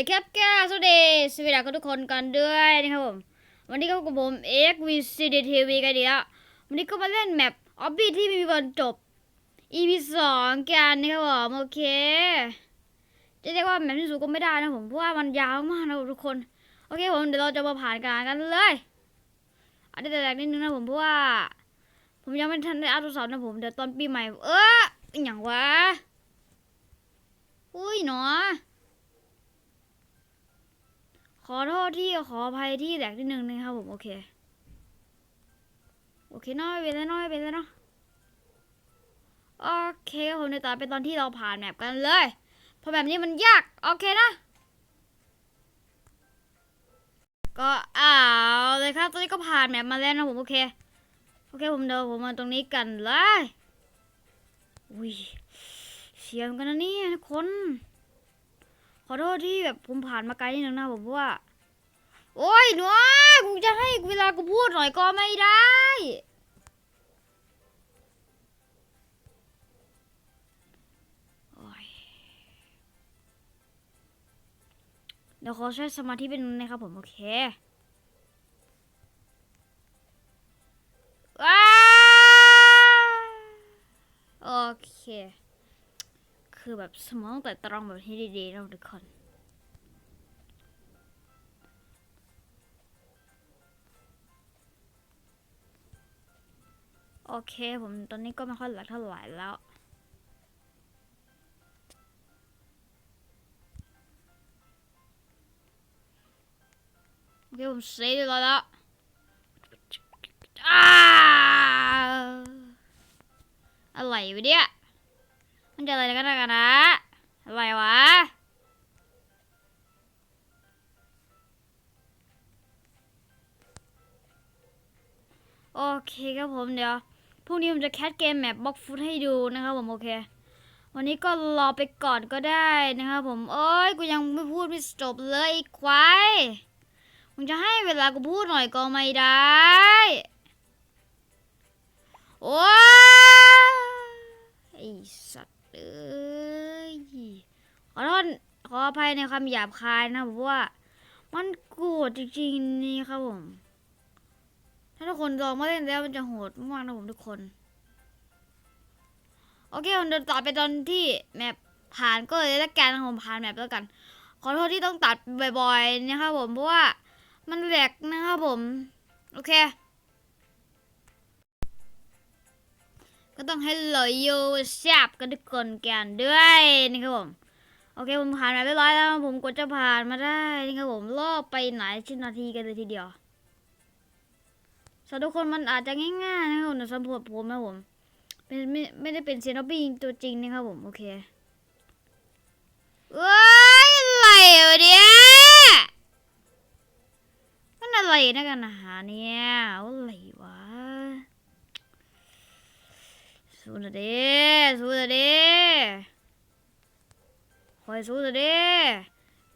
ยครับแก้สวัสดีสวัสดีกับทุกคนกันด้วยนะครับผม วันนี้ก็กับผม XVCDTV กันดีแล้ววันนี้ก็มาเล่นแมปออบบี้ที่มีวันจบ EP สองกันนะครับผมโอเค จะเรียกว่าแมปที่สุดก็ไม่ได้นะผมเพราะว่ามันยาวมากนะทุกคน โอเคผมเดี๋ยวเราจะมาผ่านการกันเลยอาจจะแตกนิดนึงนะผมเพราะว่า ผมยังไม่ทันได้อัพโทรศัพท์นะผมเดี๋ยวตอนปีใหม่ เอออย่างวะอุ้ยหนอ ขอโทษที่ขออภัยที่แหลกนิดนึงนะครับผม โอเค โอเคน้อยไปแล้วน้อยไปแล้วเนาะโอเคครับผมในตอนเป็นตอนที่เราผ่านแมปกันเลยเพราะแบบนี้มันยาก โอเคนะ ก็อ้าวเลยครับ ตอนนี้ก็ผ่านแมปมาแล้วนะผมโอเค โอเคผมเดินผมมาตรงนี้กันเลยอุ้ยเสียงกันนะเนี่ยคน ขอโทษที่แบบผมผ่านมาไกลนิดนึงนะผมเพราะว่า โอ้ยหนูกูจะให้เวลากูพูดหน่อยก็ไม่ได้โอ้ยเดี๋ยวขอใช้สมาธิเป็นนะครับผม โอเคว้าโอเค คือแบบสมองแต่ตรองแบบที่ดีๆนะทุกคนโอเค ผมตอนนี้ก็ไม่ค่อยหลักเท่าไหร่แล้ว โอเค ผมเซฟเรียแล้วอ้าอะไรวะเนี่ย มันจะอะไรกันนะกันนะอะไรวะโอเคครับผมเดี๋ยวพรุ่งนี้ผมจะแคสเกมแมปบล็อกฟุตให้ดูนะครับผมโอเค วันนี้ก็รอไปก่อนก็ได้นะครับผมโอ้ยกูยังไม่พูดไม่จบเลยไอ้ควายมึงจะให้เวลากูพูดหน่อยก็ไม่ได้โอ้ยไอสัตว์ เอ้ยขอโทษขออภัยในคำหยาบคายนะเพราะว่า มันโกรธจริงๆนี่ครับผม ถ้าทุกคนลองมาเล่นแล้วมันจะโหดมากนะผมทุกคน โอเคผมเดินต่อไปตอนที่แมปผ่านก็เลยแล้วกันผมผ่านแมปแล้วกัน ขอโทษที่ต้องตัดบ่อยๆนะครับผมเพราะว่ามันแหลกนะครับผม โอเค ก็ต้องให้เหลยโยแซบกันทุกคนกันด้วยนะครับผมโอเคผมผ่านมาเรียบร้อยแล้วผมกดจะผ่านมาได้นะครับผมรอไปไหนชิ้นนาทีกันเลยทีเดียวสำหรับทุกคนมันอาจจะง่ายๆนะครับผมแต่สำหรับผมนะผมเป็นไม่ไม่ได้เป็นเซนอบี้ตัวจริงนะครับผมโอเคเอ้ยอะไรวะเนี่ยมันอะไรนะกันอาหารเนี่ยอะไรวะ สู้หนะเด้สู้หนะเด้คอยสู้หนะเด้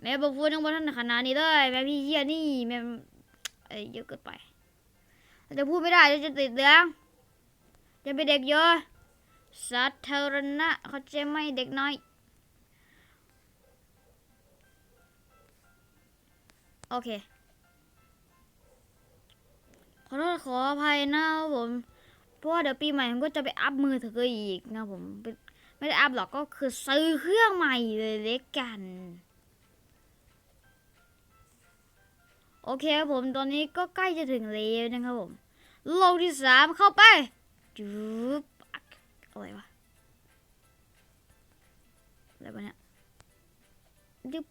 แม่บอกพูดยังบ่ทันขนาดนี้เลยแม่พี่เฮียนี่แม่เอ้ยเยอะเกินไปจะพูดไม่ได้จะติดเหลืองจะเป็นเด็กเยอะสาธารณะเขาใจไหมเด็กน้อยโอเค ขอโทษขออภัยนะครับผม เพราะว่าเดี๋ยวปีใหม่ผมก็จะไปอัพมือถืออีกนะผมไม่ได้อัพหรอกก็คือซื้อเครื่องใหม่เลยเล็กกัน โอเคครับผมตอนนี้ก็ใกล้จะถึงแล้วนะครับผมโลกที่สามเข้าไปจุ๊บอะไรวะอะไรวะเนี่ยจุ๊บ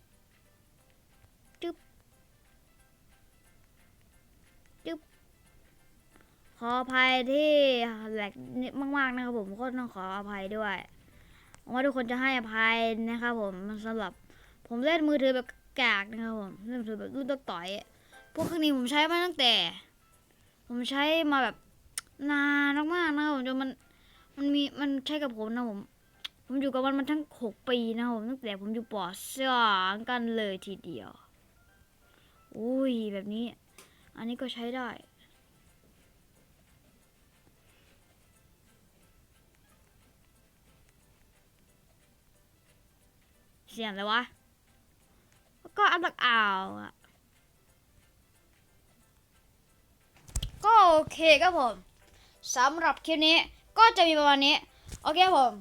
ขออภัยที่แหลกนิดมากๆนะครับผมก็ต้องขออภัยด้วยหวังว่าทุกคนจะให้อภัยนะครับผมสำหรับผมเล่นมือถือแบบกากนะครับผมเล่นมือถือแบบรุ่นต่อยพวกเครื่องนี้ผมใช้มาตั้งแต่ ผมใช้มาแบบนานมากๆนะครับผมจนมันมันมีมันใช้กับผมนะผมผมอยู่กับมันมาทั้งหกปีนะครับผมตั้งแต่ผมอยู่ปสองกันเลยทีเดียว อุ้ยแบบนี้ อันนี้ก็ใช้ได้ สียงเลยวะ ก็อันตักอ่าวอะก็โอเคครับผมสำหรับคลิปนี้ก็จะมีประมาณนี้ โอเคผม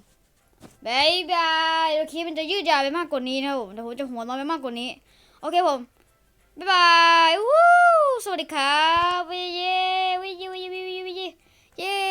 บายบายคลิปมันจะยืดยาวไปมากกว่านี้นะผมแต่ผมจะหัวร้อนไปมากกว่านี้ โอเคผมบายบายวู้สวัสดีครับวิเย่วิเย่วิเย่วิเย่วิเย่